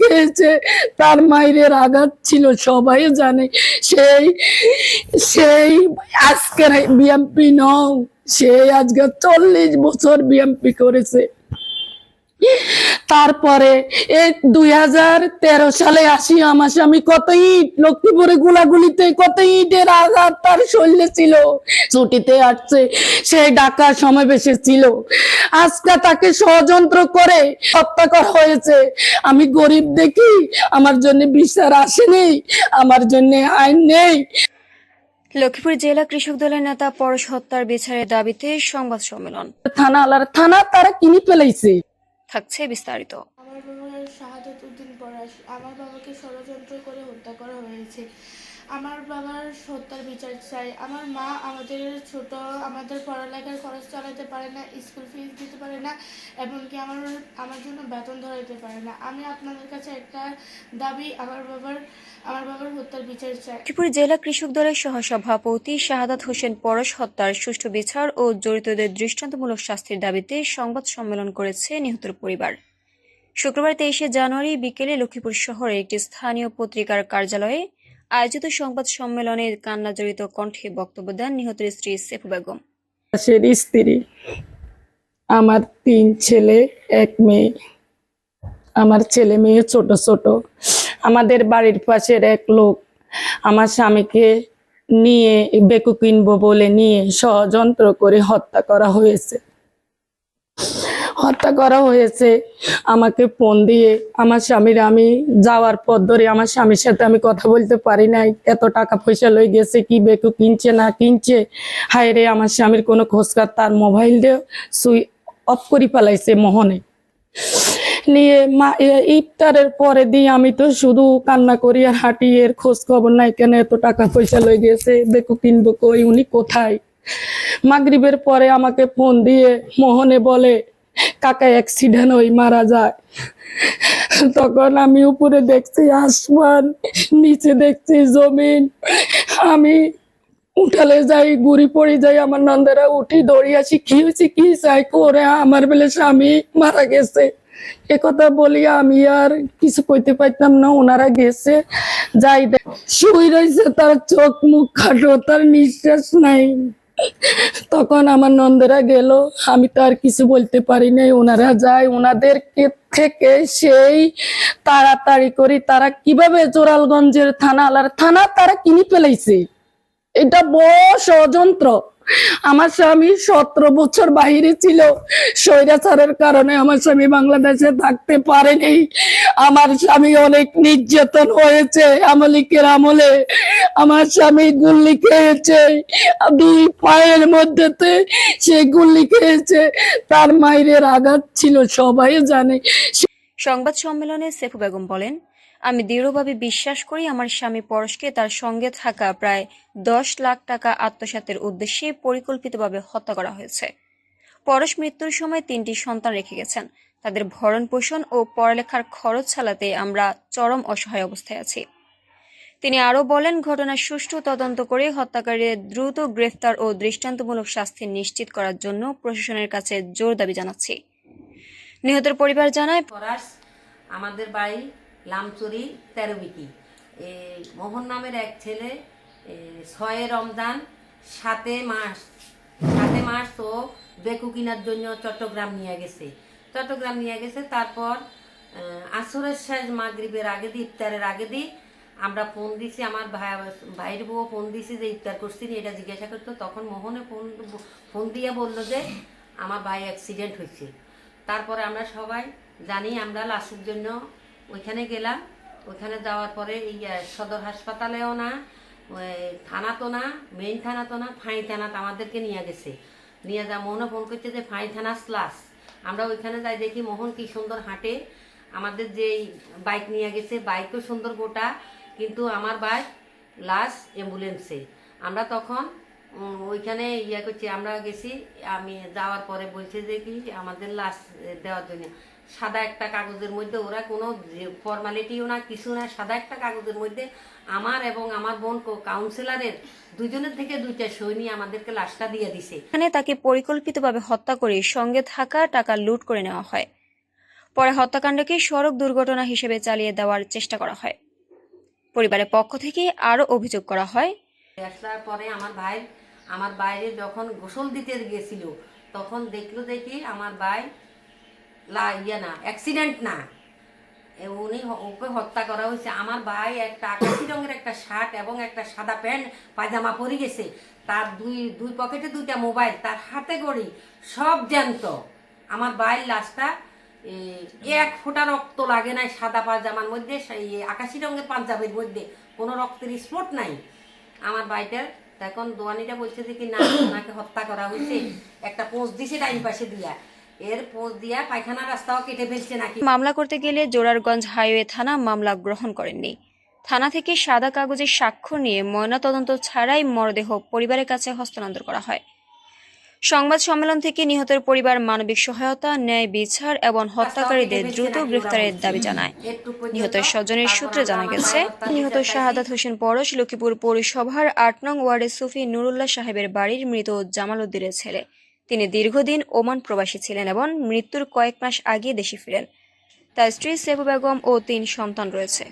খেয়েছে, তার মায়ের আঘাত ছিল, সবাই জানে। সেই সেই আজকের বিএমপি নও, সে আজকে চল্লিশ বছর বিএমপি করেছে। তারপরে এই দুই হাজার তেরো সালে আসি আমার স্বামী কত ইট, লক্ষ্মীপুরে গুলাগুলিতে কত ইটের আঘাত, তার শরীরে ছিল। ছুটিতে আসছে, সে ডাকার সমাবেশে ছিল। আজকে তাকে ষড়যন্ত্র করে হত্যা করা হয়েছে। আমি গরিব দেখি আমার জন্য বিচার আসেনি আমার জন্য আইন নেই। লক্ষ্মীপুর জেলা কৃষক দলের নেতা পরশ হত্যার বিচারের দাবিতে সংবাদ সম্মেলন। থানা আলার থানা তারা কিনে ফেলাইছে। থাকছে বিস্তারিত আমার বাবার শাহাদত উদ্দিন পরাশ আমার বাবাকে ষড়যন্ত্র করে হত্যা করা হয়েছে। আমার বাবার হত্যার বিচার চাই। আমার মা আমাদের ছোট, আমাদের পড়ালেখার খরচ চালাতে পারে না, স্কুল ফিস দিতে পারে না, এমনকি আমার আমার জন্য বেতন ধরাইতে পারে না। আমি আপনাদের কাছে একটা দাবি, আমার বাবার আমার বাবার হত্যার বিচার চাই। লক্ষ্মীপুর জেলা কৃষক দলের সহসভাপতি শাহাদাত হোসেন পরশ হত্যার সুষ্ঠু বিচার ও জড়িতদের দৃষ্টান্তমূলক শাস্তির দাবিতে সংবাদ সম্মেলন করেছে নিহতের পরিবার। শুক্রবার তেইশে জানুয়ারি বিকেলে লক্ষ্মীপুর শহরে একটি স্থানীয় পত্রিকার কার্যালয়ে আয়োজিত সংবাদ সম্মেলনে কান্না জড়িত কণ্ঠে বক্তব্য দেন নিহতের স্ত্রী সেফু বেগম। স্ত্রী, আমার তিন ছেলে, এক মেয়ে। আমার ছেলে মেয়ে ছোট ছোট। আমাদের বাড়ির পাশের এক লোক আমার স্বামীকে নিয়ে বেকু কিনবো বলে নিয়ে ষড়যন্ত্র করে হত্যা করা হয়েছে। হত্যা করা হয়েছে। আমাকে ফোন দিয়ে আমার স্বামীর আমি যাওয়ার পর ধরে আমার স্বামীর সাথে আমি কথা বলতে পারি নাই। এত টাকা পয়সা লই গেছে, কি বেকু কিনছে না কিনছে। হায় রে, আমার স্বামীর কোনো খোঁজকার তার মোবাইল দিয়ে সুই অফ করে ফেলাইছে মোহনে। নিয়ে মা ইফতারের পরে দিয়ে আমি তো শুধু কান্না করি আর হাঁটি, এর খোঁজ খবর নাই কেন, এত টাকা পয়সা লই গেছে বেকু কিনবো কই, উনি কোথায়? মাগরিবের পরে আমাকে ফোন দিয়ে মোহনে বলে কাকা অ্যাক্সিডেন্ট হই, মারা যায়। তখন আমি উপরে দেখছি আসমান, নিচে দেখছি জমিন। আমি উঠালে যাই, গুড়ি পড়ে যাই, আমার নন্দেরা উঠি দৌড়ি আসি, কি হয়েছে, কি চাই করে আমার বেলে, স্বামী মারা গেছে। এ কথা বলি, আমি আর কিছু কইতে পারতাম না, ওনারা গেছে, যাই দেখ শুই রয়েছে তার চোখ মুখ খাটো, তার নিঃশ্বাস নাই। তখন আমার নন্দেরা গেল। আমি তো আর কিছু বলতে পারি নাই। ওনারা যায়, ওনাদেরকে থেকে সেই তাড়াতাড়ি করি তারা কীভাবে জোরালগঞ্জের থানা আলার থানা তারা কিনে ফেলাইছে? এটা বড় ষড়যন্ত্র। আমার স্বামী সতেরো বছর বাহিরে ছিল। স্বৈরাচারের কারণে আমার স্বামী বাংলাদেশে থাকতে পারেনি। আমার স্বামী অনেক নির্যাতন হয়েছে আমলিকের আমলে। আমার স্বামী গুল্লি খেয়েছে। দুই পায়ের মধ্যেতে সে গুল্লি খেয়েছে। তার মায়ের আঘাত ছিল, সবাই জানে। সংবাদ সম্মেলনে সেফু বেগম বলেন, আমি দৃঢ়ভাবে বিশ্বাস করি আমার স্বামী পরশকে তার সঙ্গে থাকা প্রায় দশ লাখ টাকা আত্মসাতের উদ্দেশ্যে পরিকল্পিতভাবে হত্যা করা হয়েছে। পরশ মৃত্যুর সময় তিনটি সন্তান রেখে গেছেন। তাদের ভরণ পোষণ ও পড়ালেখার খরচ চালাতে আমরা চরম অসহায় অবস্থায় আছি। তিনি আরও বলেন ঘটনার সুষ্ঠু তদন্ত করে হত্যাকারীদের দ্রুত গ্রেফতার ও দৃষ্টান্তমূলক শাস্তি নিশ্চিত করার জন্য প্রশাসনের কাছে জোর দাবি জানাচ্ছি। নিহতের পরিবার জানায় আমাদের বাড়ি লামচুরি তেরোবিকি এ, মোহন নামের এক ছেলে ছয়ে রমজান সাতে মাস সাতে মাস ও বেকু কিনার জন্য চট্টগ্রাম নিয়ে গেছে। চট্টগ্রাম নিয়ে গেছে। তারপর আসরের শেষ মাগরিবের আগে দিয়ে, ইফতারের আগে দিয়ে আমরা ফোন দিছি, আমার ভাই, ভাইয়ের বউ ফোন দিছি যে ইফতার করছি এটা জিজ্ঞাসা করতো। তখন মোহনে ফোন ফোন দিয়ে বলল যে আমার ভাই অ্যাক্সিডেন্ট হয়েছে। তারপরে আমরা সবাই জানি আমরা লাশের জন্য ওইখানে গেলাম। ওইখানে যাওয়ার পরে এই সদর হাসপাতালেও না থানা তো না মেইন থানা তো না, ফাঁই থানাতে আমাদেরকে নিয়ে গেছে। নিয়ে যা, মোহনে ফোন করছে যে ফাঁই থানা ক্লাস আমরা ওইখানে যাই দেখি মোহন কি সুন্দর হাঁটে। আমাদের যে বাইক নিয়ে গেছে বাইকও সুন্দর গোটা, কিন্তু আমার বাইক লাশ অ্যাম্বুলেন্সে আমরা তখন ওইখানে ইয়ে করছি, আমরা গেছি, আমি যাওয়ার পরে বলছে যে কি আমাদের লাশ দেওয়ার জন্য। সাদা একটা কাগজের মধ্যে ওরা কোনো ফর্মালিটিও না কিছু না সাদা একটা কাগজের মধ্যে আমার এবং আমার বোন কাউন্সিলরের দুজনের থেকে দুইটা সই নিয়ে আমাদেরকে লাশটা দিয়ে দিছে। এখানে তাকে পরিকল্পিতভাবে হত্যা করে সঙ্গে থাকা টাকা লুট করে নেওয়া হয়। পরে হত্যাকাণ্ডকে সড়ক দুর্ঘটনা হিসেবে চালিয়ে দেওয়ার চেষ্টা করা হয়। পরিবারের পক্ষ থেকে আরও অভিযোগ করা হয় আসার পরে আমার ভাই আমার বাইরে যখন গোসল দিতে গেছিল তখন দেখল দেখি আমার ভাই লা ইয়ে না অ্যাক্সিডেন্ট না। উনি ওকে হত্যা করা হয়েছে। আমার ভাই একটা আকাশি রঙের একটা শার্ট এবং একটা সাদা প্যান্ট, পায়জামা পরে গেছে। তার দুই দুই পকেটে দুইটা মোবাইল তার হাতে গড়ি সব জ্যান্ত। আমার ভাইয়ের লাশটা এক ফোঁটা রক্ত লাগে নাই সাদা পায়জামার মধ্যে আকাশি রঙের পাঞ্জাবের মধ্যে। কোনো রক্তের স্পট নাই। আমার ভাইটার, তখন দোয়ানিটা বলছে যে কি না, ওনাকে হত্যা করা হয়েছে। একটা পোস্ট দিছে ডাইন পাশে দিয়া। এর পোস্ট দিয়া পায়খানা রাস্তাও কেটে ফেলছে নাকি? মামলা করতে গেলে জোরারগঞ্জ হাইওয়ে থানা মামলা গ্রহণ করেননি। থানা থেকে সাদা কাগজে স্বাক্ষর নিয়ে ময়নাতদন্ত ছাড়াই মরদেহ পরিবারের কাছে হস্তান্তর করা হয়। সংবাদ সম্মেলন থেকে নিহতের পরিবার মানবিক সহায়তা ন্যায় বিচার এবং হত্যাকারীদের দ্রুত গ্রেফতারের দাবি জানায়। নিহতের স্বজনের সূত্রে জানা গেছে নিহত শাহাদাত হোসেন পরশ লক্ষ্মীপুর পৌরসভার আট নং ওয়ার্ডের সুফি নুরুল্লাহ সাহেবের বাড়ির মৃত জামাল উদ্দিনের ছেলে। তিনি দীর্ঘদিন ওমান প্রবাসী ছিলেন এবং মৃত্যুর কয়েক মাস আগে দেশে ফিরেন। তার স্ত্রী সেবু বেগম ও তিন সন্তান রয়েছে।